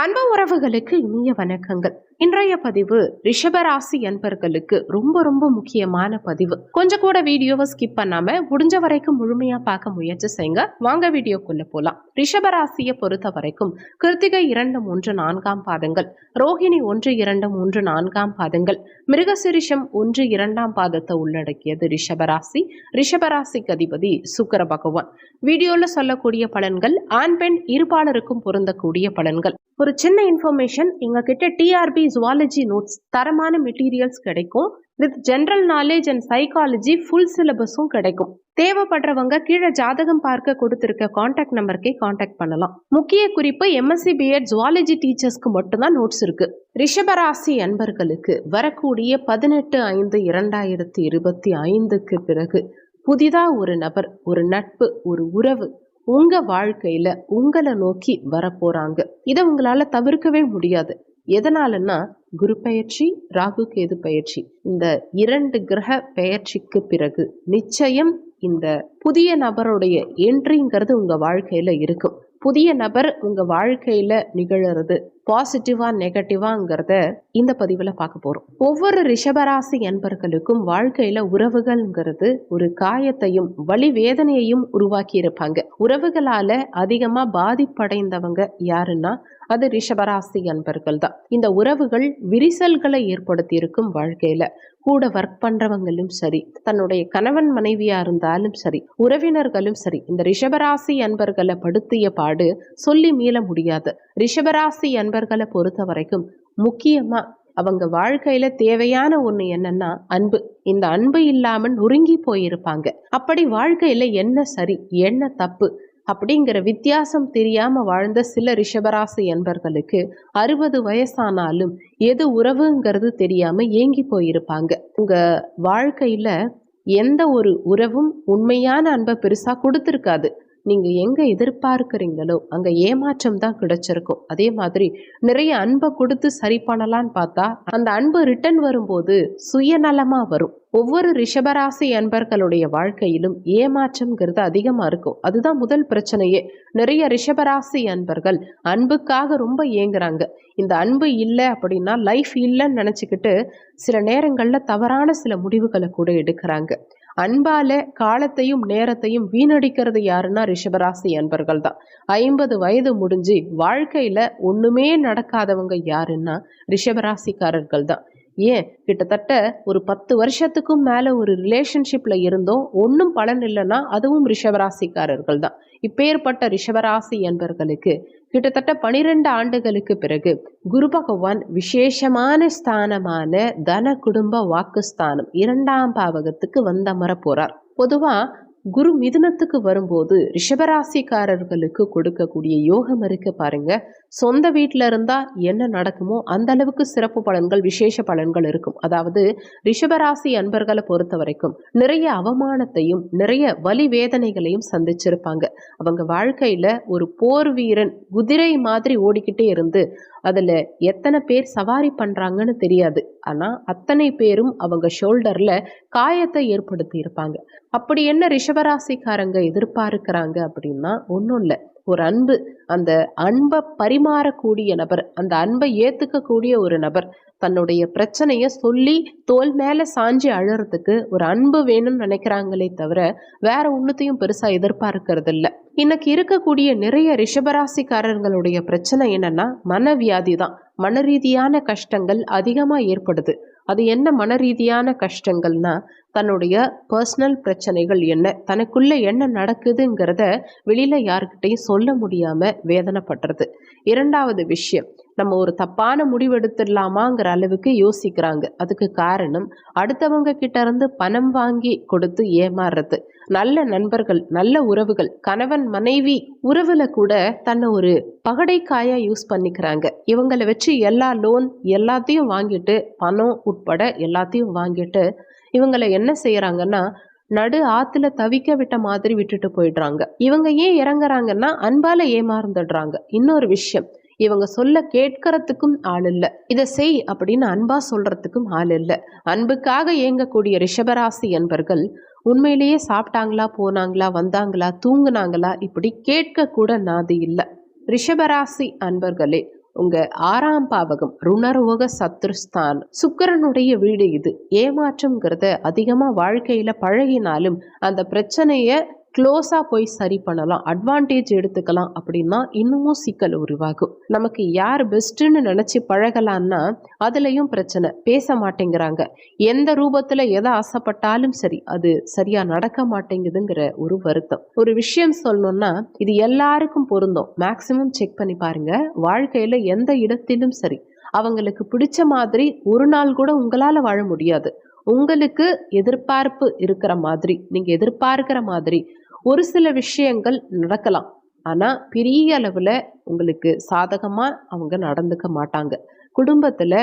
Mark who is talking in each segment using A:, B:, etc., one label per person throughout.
A: அன்பு உறவுகளுக்கு இனிய வணக்கங்கள். இன்றைய பதிவு ரிஷபராசி என்பர்களுக்கு ரொம்ப ரொம்ப முக்கியமான பதிவு. கொஞ்சம் கூட வீடியோவை ஸ்கிப் பண்ணாம முடிஞ்ச வரைக்கும் முழுமையா பார்க்க முயற்சி செய்யுங்க. வாங்க வீடியோக்குள்ள போலாம். ரிஷபராசியை பொறுத்த வரைக்கும் கிருத்திகை இரண்டு மூன்று நான்காம் பாதங்கள். ரோஹிணி ஒன்று இரண்டு மூன்று நான்காம் பாதங்கள். மிருகசிரிஷம் ஒன்று இரண்டாம் பாதத்தை உள்ளடக்கியது ரிஷபராசி. ரிஷபராசிக்கு அதிபதி சுக்கர பகவான். வீடியோல சொல்லக்கூடிய பலன்கள் ஆண் பெண் இருபாலருக்கும் பொருந்தக்கூடிய பலன்கள். ஒரு சின்ன இன்ஃபர்மேஷன் எங்ககிட்ட டிஆர்பி ஜுவாலஜி நோட்ஸ் தரமான மெட்டீரியல்ஸ் கிடைக்கும். With general knowledge and psychology full சிலபஸும் கிடைக்கும். தேவைப்படுறவங்க கீழே ஜாதகம் பார்க்க கொடுத்துருக்க காண்டாக்ட் நம்பருக்கே காண்டாக்ட் பண்ணலாம். முக்கிய குறிப்பு எம்எஸ்சி பிஎட் ஜுவாலஜி டீச்சர்ஸ்க்கு மட்டும்தான் நோட்ஸ் இருக்கு. ரிஷபராசி அன்பர்களுக்கு வரக்கூடிய பதினெட்டு ஐந்து இரண்டாயிரத்தி இருபத்தி ஐந்துக்கு பிறகு புதிதாக ஒரு நபர் ஒரு நட்பு ஒரு உறவு உங்க வாழ்க்கையில உங்களை நோக்கி வரப்போறாங்க. இதை உங்களால தவிர்க்கவே முடியாது. எதனாலன்னா குரு பயிற்சி ராகு கேது பயிற்சி. இந்த இரண்டு கிரக பெயர்ச்சிக்கு பிறகு நிச்சயம் இந்த புதிய நபருடைய என்ட்ரிங்கிறது உங்க வாழ்க்கையில இருக்கும். புதிய நபர் உங்க வாழ்க்கையில நிகழறது பாசிட்டிவா நெகட்டிவாங்கிறத இந்த பதிவுல பார்க்க போறோம். ஒவ்வொரு ரிஷபராசி என்பர்களுக்கும் வாழ்க்கையில உறவுகள்ங்கிறது ஒரு காயத்தையும் வலி வேதனையையும் உருவாக்கி இருப்பாங்க. உறவுகளால அதிகமா பாதிப்படைந்தவங்க யாருன்னா அது ரிஷபராசி அன்பர்கள் தான். இந்த உறவுகள் விரிசல்களை ஏற்படுத்தி இருக்கும் வாழ்க்கையில. கூட ஒர்க் பண்றவங்களும் சரி தன்னுடைய கணவன் மனைவியா இருந்தாலும் சரி உறவினர்களும் சரி இந்த ரிஷபராசி அன்பர்களை படுத்திய பாடு சொல்லி மீள முடியாது. ரிஷபராசி நண்பர்களை பொறுத்த வரைக்கும் முக்கியமா அவங்க வாழ்க்கையில தேவையான ஒண்ணு என்னன்னா அன்பு. இந்த அன்பு இல்லாம நொறுங்கி போயிருப்பாங்க. அப்படி வாழ்க்கையில என்ன சரி என்ன தப்பு அப்படிங்கிற வித்தியாசம் தெரியாம வாழ்ந்த சில ரிஷபராசி என்பர்களுக்கு அறுபது வயசானாலும் எது உறவுங்கிறது தெரியாம ஏங்கி போயிருப்பாங்க. உங்க வாழ்க்கையில எந்த ஒரு உறவும் உண்மையான அன்பை பெருசா கொடுத்துருக்காது. நீங்க எங்க எதிர்பார்க்குறீங்களோ அங்க ஏமாற்றம் தான் கிடைச்சிருக்கும். அதே மாதிரி நிறைய அன்பை கொடுத்து சரி பண்ணலான்னு பார்த்தா அந்த அன்பு ரிட்டர்ன் வரும்போது சுயநலமா வரும். ஒவ்வொரு ரிஷபராசி அன்பர்களுடைய வாழ்க்கையிலும் ஏமாற்றம்ங்கிறது அதிகமாக இருக்கும். அதுதான் முதல் பிரச்சனையே. நிறைய ரிஷபராசி அன்பர்கள் அன்புக்காக ரொம்ப ஏங்குறாங்க. இந்த அன்பு இல்லை அப்படின்னா லைஃப் இல்லைன்னு நினச்சிக்கிட்டு சில நேரங்களில் தவறான சில முடிவுகளை கூட எடுக்கிறாங்க. அன்பால காலத்தையும் நேரத்தையும் வீணடிக்கிறது யாருன்னா ரிஷபராசி அன்பர்கள் தான் ஐம்பது வயது முடிஞ்சு வாழ்க்கையில ஒண்ணுமே நடக்காதவங்க யாருன்னா ரிஷபராசிக்காரர்கள் தான் ஏன்? கிட்டத்தட்ட ஒரு பத்து வருஷத்துக்கும் மேலே ஒரு ரிலேஷன்ஷிப்பில் இருந்தோம். ஒன்றும் பலன் இல்லைன்னா அதுவும் ரிஷபராசிக்காரர்கள் தான் இப்பேற்பட்ட ரிஷபராசி என்பர்களுக்கு கிட்டத்தட்ட பனிரெண்டு ஆண்டுகளுக்கு பிறகு குரு பகவான் விசேஷமான ஸ்தானமான தன குடும்ப வாக்குஸ்தானம் இரண்டாம் பாவகத்துக்கு வந்தமர போறார். பொதுவா குரு மிதுனத்துக்கு வரும்போது ரிஷபராசிக்காரர்களுக்கு கொடுக்கக்கூடிய யோகம் இருக்கு பாருங்க. சொந்த வீட்டில் இருந்தால் என்ன நடக்குமோ அந்த அளவுக்கு சிறப்பு பலன்கள் விசேஷ பலன்கள் இருக்கும். அதாவது ரிஷபராசி அன்பர்களை பொறுத்த வரைக்கும் நிறைய அவமானத்தையும் நிறைய வலி வேதனைகளையும் சந்திச்சிருப்பாங்க. அவங்க வாழ்க்கையில் ஒரு போர் வீரன் குதிரை மாதிரி ஓடிக்கிட்டே இருந்து அதில் எத்தனை பேர் சவாரி பண்ணுறாங்கன்னு தெரியாது. ஆனால் அத்தனை பேரும் அவங்க ஷோல்டரில் காயத்தை ஏற்படுத்தி இருப்பாங்க. அப்படி என்ன ரிஷபராசிக்காரங்க எதிர்பார்க்குறாங்க அப்படின்னா ஒன்றும் இல்லை. ஒரு அன்பு அந்த அன்பை பரிமாறக்கூடிய நபர் அந்த அன்பை ஏற்றுக்கக்கூடிய ஒரு நபர் தன்னுடைய பிரச்சனையை சொல்லி தோல் மேலே சாஞ்சி அழறதுக்கு ஒரு அன்பு வேணும்னு நினைக்கிறாங்களே தவிர வேற ஒன்றுத்தையும் பெருசாக எதிர்பார்க்கறது இல்லை. இன்னைக்கு இருக்கக்கூடிய நிறைய ரிஷபராசிக்காரர்களுடைய பிரச்சனை என்னன்னா மனவியாதி தான் மன ரீதியான கஷ்டங்கள் அதிகமாக ஏற்படுது. அது என்ன மன ரீதியான கஷ்டங்கள்னா தன்னுடைய பர்சனல் பிரச்சனைகள் என்ன தனக்குள்ள என்ன நடக்குதுங்கிறத வெளியில யாருக்கிட்டையும் சொல்ல முடியாம வேதனைப்படுறது. இரண்டாவது விஷயம் நம்ம ஒரு தப்பான முடிவெடுத்துடலாமாங்கிற அளவுக்கு யோசிக்கிறாங்க. அதுக்கு காரணம் அடுத்தவங்க கிட்ட இருந்து பணம் வாங்கி கொடுத்து ஏமாறுறது. நல்ல நண்பர்கள் நல்ல உறவுகள் கணவன் மனைவி உறவுல கூட தன்னை ஒரு பகடைக்காயா யூஸ் பண்ணிக்கிறாங்க. இவங்களை வச்சு எல்லா லோன் எல்லாத்தையும் வாங்கிட்டு பணம் உட்பட எல்லாத்தையும் வாங்கிட்டு இவங்களை என்ன செய்யறாங்கன்னா நடு ஆத்துல தவிக்க விட்ட மாதிரி விட்டுட்டு போயிடுறாங்க. இவங்க ஏன் இறங்குறாங்கன்னா அன்பால ஏமாந்துடுறாங்க. இன்னொரு விஷயம் இவங்க சொல்ல கேட்கறதுக்கும் ஆள் இல்லை. இதை செய் அப்படின்னு அன்பா சொல்றதுக்கும் ஆள் இல்லை. அன்புக்காக இயங்கக்கூடிய ரிஷபராசி என்பர்கள் உண்மையிலேயே சாப்பிட்டாங்களா போனாங்களா வந்தாங்களா தூங்குனாங்களா இப்படி கேட்க கூட நாது இல்லை. ரிஷபராசி அன்பர்களே உங்க ஆறாம் பாவகம் ருணரோக சத்ருஸ்தான் சுக்கிரனுடைய வீடு இது. ஏமாற்றம்ங்கிறத அதிகமா வாழ்க்கையில பழகினாலும் அந்த பிரச்சனைய க்ளோஸா போய் சரி பண்ணலாம் அட்வான்டேஜ் எடுத்துக்கலாம் அப்படின்னா இன்னமும் சிக்கல் உருவாகும். நமக்கு யார் பெஸ்ட்டுன்னு நினைச்சு பழகலான்னா அதுலயும் பிரச்சனை. பேச மாட்டேங்கிறாங்க. எந்த ரூபத்துல எதை ஆசைப்பட்டாலும் சரி அது சரியா நடக்க மாட்டேங்குதுங்கிற ஒரு வருத்தம். ஒரு விஷயம் சொல்லணும்னா இது எல்லாருக்கும் பொருந்தும். மேக்சிமம் செக் பண்ணி பாருங்க. வாழ்க்கையில எந்த இடத்திலும் சரி அவங்களுக்கு பிடிச்ச மாதிரி ஒரு நாள் கூட உங்களால வாழ முடியாது. உங்களுக்கு எதிர்பார்ப்பு இருக்கிற மாதிரி நீங்க எதிர்பார்க்கிற மாதிரி ஒரு சில விஷயங்கள் நடக்கலாம். ஆனால் பெரிய அளவில் உங்களுக்கு சாதகமாக அவங்க நடந்துக்க மாட்டாங்க. குடும்பத்தில்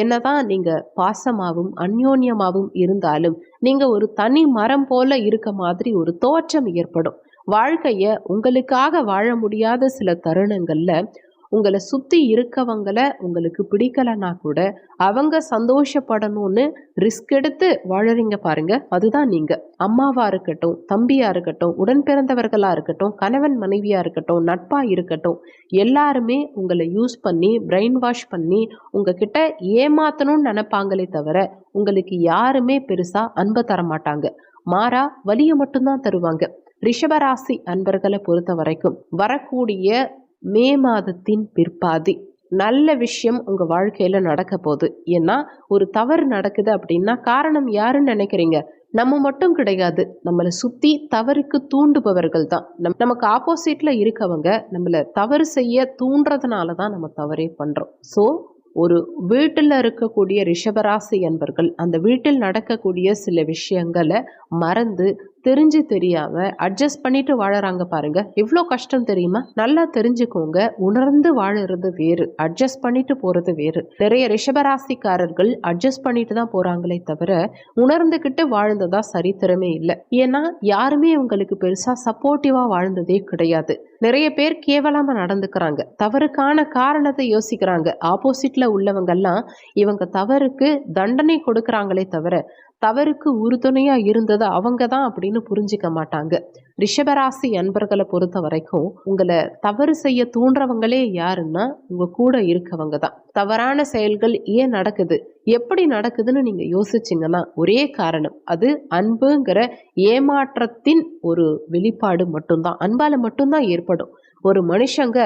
A: என்னதான் நீங்கள் பாசமாகவும் அந்யோன்யமாகவும் இருந்தாலும் நீங்கள் ஒரு தனி மரம் போல இருக்க மாதிரி ஒரு தோற்றம் ஏற்படும். வாழ்க்கைய உங்களுக்காக வாழ முடியாத சில தருணங்களில் உங்களை சுத்தி இருக்கவங்களை உங்களுக்கு பிடிக்கலன்னா கூட அவங்க சந்தோஷப்படணும்னு ரிஸ்க் எடுத்து வாழறீங்க பாருங்க. அதுதான் நீங்க. அம்மாவா இருக்கட்டும் தம்பியா இருக்கட்டும் உடன் பிறந்தவர்களா இருக்கட்டும் கணவன் மனைவியா இருக்கட்டும் நட்பா இருக்கட்டும் எல்லாருமே உங்களை யூஸ் பண்ணி பிரெயின் வாஷ் பண்ணி உங்ககிட்ட ஏமாத்தணும்னு நினைப்பாங்களே தவிர உங்களுக்கு யாருமே பெருசா அன்பை தர மாட்டாங்க. மாறா வலியை மட்டும்தான் தருவாங்க. ரிஷபராசி அன்பர்களை பொறுத்த வரைக்கும் வரக்கூடிய மே மாதத்தின் பிற்பாதி நல்ல விஷயம் உங்கள் வாழ்க்கையில் நடக்க போகுது. ஏன்னா ஒரு தவறு நடக்குது அப்படின்னா காரணம் யாருன்னு நினைக்கிறீங்க? நம்ம மட்டும் கிடையாது. நம்மளை சுற்றி தவறுக்கு தூண்டுபவர்கள் தான். நம் நமக்கு ஆப்போசிட்டில் இருக்கவங்க நம்மளை தவறு செய்ய தூண்டுறதுனால தான் நம்ம தவறே பண்ணுறோம் ஸோ ஒரு வீட்டில் இருக்கக்கூடிய ரிஷபராசி என்பர்கள் அந்த வீட்டில் நடக்கக்கூடிய சில விஷயங்களை மறந்து தெரிஞ்சு தெரியாம அட்ஜஸ்ட் பண்ணிட்டு வாழறாங்க பாருங்க. எவ்வளோ கஷ்டம் தெரியுமா? நல்லா தெரிஞ்சுக்கோங்க. உணர்ந்து வாழறது வேறு. அட்ஜஸ்ட் பண்ணிட்டு போறது வேறு. நிறைய ரிஷபராசிக்காரர்கள் அட்ஜஸ்ட் பண்ணிட்டு தான் போறாங்களே தவிர உணர்ந்துகிட்டு வாழ்ந்ததா சரித்திரமே இல்லை. ஏன்னா யாருமே அவங்களுக்கு பெருசா சப்போர்ட்டிவா வாழ்ந்ததே கிடையாது. நிறைய பேர் கேவலமா நடந்துக்கிறாங்க. தவறுக்கான காரணத்தை யோசிக்கிறாங்க. ஆப்போசிட்ல உள்ளவங்கெல்லாம் இவங்க தவறுக்கு தண்டனை கொடுக்கறாங்களே தவிர தவறுக்கு உறுதுணையா இருந்தது அவங்க தான் அப்படின்னு புரிஞ்சிக்க மாட்டாங்க. ரிஷபராசி அன்பர்களை பொறுத்த வரைக்கும் உங்களை தவறு செய்ய தூண்டுறவங்களே யாருன்னா உங்க கூட இருக்கவங்க தான் தவறான செயல்கள் ஏன் நடக்குது? எப்படி நடக்குதுன்னு நீங்க யோசிச்சிங்கன்னா ஒரே காரணம். அது அன்புங்கிற ஏமாற்றத்தின் ஒரு வெளிப்பாடு மட்டும்தான். அன்பால மட்டும்தான் ஏற்படும். ஒரு மனுஷங்க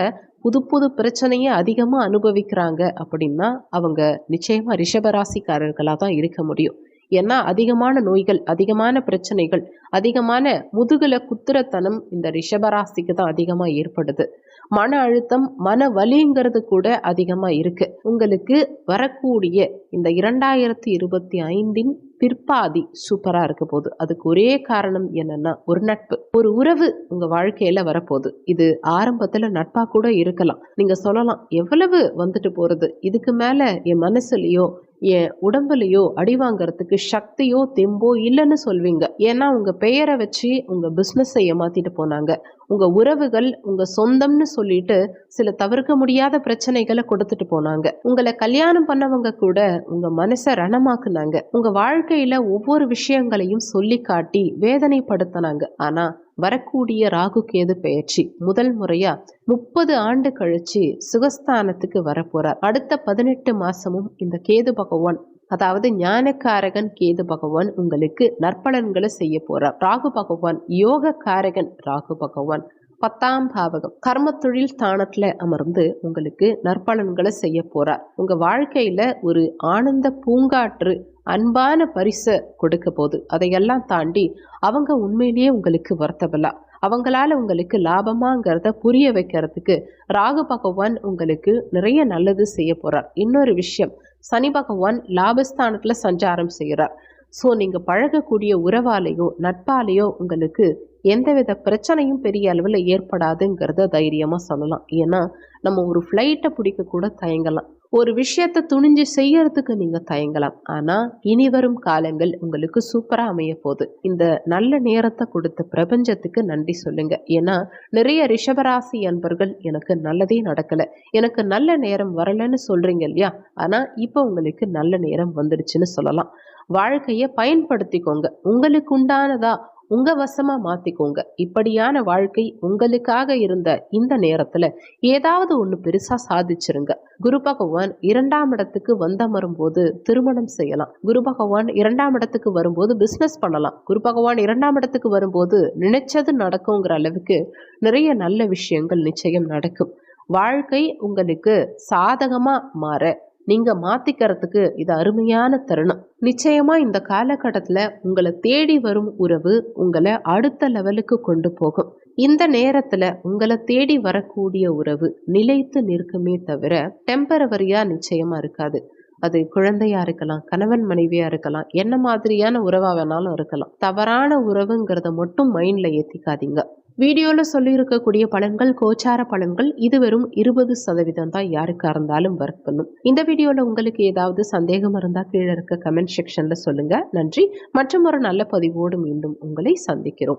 A: புது புது பிரச்சனையை அதிகமாக அனுபவிக்கிறாங்க அப்படின்னா அவங்க நிச்சயமாக ரிஷபராசிக்காரர்களாக தான் இருக்க முடியும். ஏன்னா அதிகமான நோய்கள் அதிகமான பிரச்சனைகள் அதிகமான முதுகுல குத்துரத்தனம் இந்த ரிஷபராசிக்கு தான் அதிகமாக ஏற்படுது. மன அழுத்தம் மன வலிங்கிறது கூட அதிகமாக இருக்கு. உங்களுக்கு வரக்கூடிய இந்த இரண்டாயிரத்தி இருபத்தி ஐந்தின் பிற்பாதி சூப்பரா இருக்க போகுது. அதுக்கு ஒரே காரணம் என்னன்னா ஒரு நட்பு. ஒரு உறவு உங்க வாழ்க்கையில வரப்போகுது. இது ஆரம்பத்துல நட்பா கூட இருக்கலாம். நீங்க சொல்லலாம் எவ்வளவு வந்துட்டு போறது? இதுக்கு மேல என் மனசுலயோ என் உடம்புலையோ அடி வாங்கறதுக்கு சக்தியோ தெம்போ இல்லைன்னு சொல்வீங்க. ஏன்னா உங்கள் பெயரை வச்சு உங்கள் பிஸ்னஸை ஏமாத்திட்டு போனாங்க. உங்கள் உறவுகள் உங்கள் சொந்தம்னு சொல்லிட்டு சில தவிர்க்க முடியாத பிரச்சனைகளை கொடுத்துட்டு போனாங்க. உங்களை கல்யாணம் பண்ணவங்க கூட உங்கள் மனசை ரணமாக்குனாங்க. உங்கள் வாழ்க்கையில் ஒவ்வொரு விஷயங்களையும் சொல்லி காட்டி வேதனைப்படுத்தினாங்க. ஆனால் வரக்கூடிய ராகு கேது பெயர்ச்சி. முதல் முறையா முப்பது ஆண்டு கழிச்சு சுகஸ்தானத்துக்கு வரப்போறார். அடுத்த பதினெட்டு மாசமும் இந்த கேது பகவான் அதாவது ஞானக்காரகன் கேது பகவான் உங்களுக்கு நற்பலன்களை செய்ய போறார். ராகு பகவான் யோக காரகன் ராகு பகவான். பத்தாம் பாவகம் கர்ம தொழில் ஸ்தானத்துல அமர்ந்து உங்களுக்கு நற்பலன்களை செய்ய போறார். உங்க வாழ்க்கையில ஒரு ஆனந்த பூங்காற்று அன்பான பரிசை கொடுக்க போகுது அதையெல்லாம் தாண்டி அவங்க உண்மையிலேயே உங்களுக்கு வருத்தபலா அவங்களால உங்களுக்கு லாபமாங்கிறத புரிய வைக்கிறதுக்கு ராகு பகவான் உங்களுக்கு நிறைய நல்லது செய்ய போறார். இன்னொரு விஷயம் சனி பகவான் லாபஸ்தானத்துல சஞ்சாரம் செய்கிறார் ஸோ நீங்க பழகக்கூடிய உறவாலேயோ நட்பாலேயோ உங்களுக்கு எந்தவித பிரச்சனையும் பெரிய அளவில் ஏற்படாதுங்கிறத தைரியமாக சொல்லலாம். ஏன்னா நம்ம ஒரு ஃப்ளைட்டை பிடிக்க கூட தயங்கலாம். ஒரு விஷயத்தை துணிஞ்சு செய்யறதுக்கு நீங்க தயங்கலாம். ஆனா இனி வரும் காலங்கள் உங்களுக்கு சூப்பரா அமைய போகுது. இந்த நல்ல நேரத்தை கொடுத்த பிரபஞ்சத்துக்கு நன்றி சொல்லுங்க. ஏன்னா நிறைய ரிஷபராசி அன்பர்கள் எனக்கு நல்லதே நடக்கல. எனக்கு நல்ல நேரம் வரலன்னு சொல்றீங்க இல்லையா? ஆனா இப்போ உங்களுக்கு நல்ல நேரம் வந்துடுச்சுன்னு சொல்லலாம். வாழ்க்கையை பயன்படுத்திக்கோங்க. உங்களுக்கு உண்டானதா உங்க வசமா மாத்திக்கோங்க. இப்படியான வாழ்க்கை உங்களுக்காக இருந்த இந்த நேரத்துல ஏதாவது ஒண்ணு பெருசா சாதிச்சிருங்க. குரு பகவான் இரண்டாம் இடத்துக்கு வந்த வரும்போது திருமணம் செய்யலாம். குரு பகவான் இரண்டாம் இடத்துக்கு வரும்போது பிசினஸ் பண்ணலாம். குரு பகவான் இரண்டாம் இடத்துக்கு வரும்போது நினைச்சது நடக்குங்கிற அளவுக்கு நிறைய நல்ல விஷயங்கள் நிச்சயம் நடக்கும். வாழ்க்கை உங்களுக்கு சாதகமா மாற நீங்க மாத்திக்கிறதுக்கு இது அருமையான தருணம். நிச்சயமா இந்த காலகட்டத்துல உங்களை தேடி வரும் உறவு உங்களை அடுத்த லெவலுக்கு கொண்டு போகும். இந்த நேரத்துல உங்களை தேடி வரக்கூடிய உறவு நிலைத்து நிற்குமே தவிர டெம்பரவரியா நிச்சயமா இருக்காது. அது குழந்தையா இருக்கலாம் கணவன் மனைவியா இருக்கலாம் என்ன மாதிரியான உறவா வேணாலும் இருக்கலாம். தவறான உறவுங்கிறத மட்டும் மைண்ட்ல ஏத்திக்காதீங்க. வீடியோவில் சொல்லியிருக்கக்கூடிய பலன்கள் கோச்சார பலன்கள் இது வெறும் இருபது சதவீதம் தான் யாருக்காக இருந்தாலும் ஒர்க் பண்ணும். இந்த வீடியோவில் உங்களுக்கு ஏதாவது சந்தேகம் இருந்தால் கீழே இருக்க கமெண்ட் செக்ஷனில் சொல்லுங்கள் நன்றி. மற்றும் ஒரு நல்ல பதிவோடு மீண்டும் உங்களை சந்திக்கிறோம்.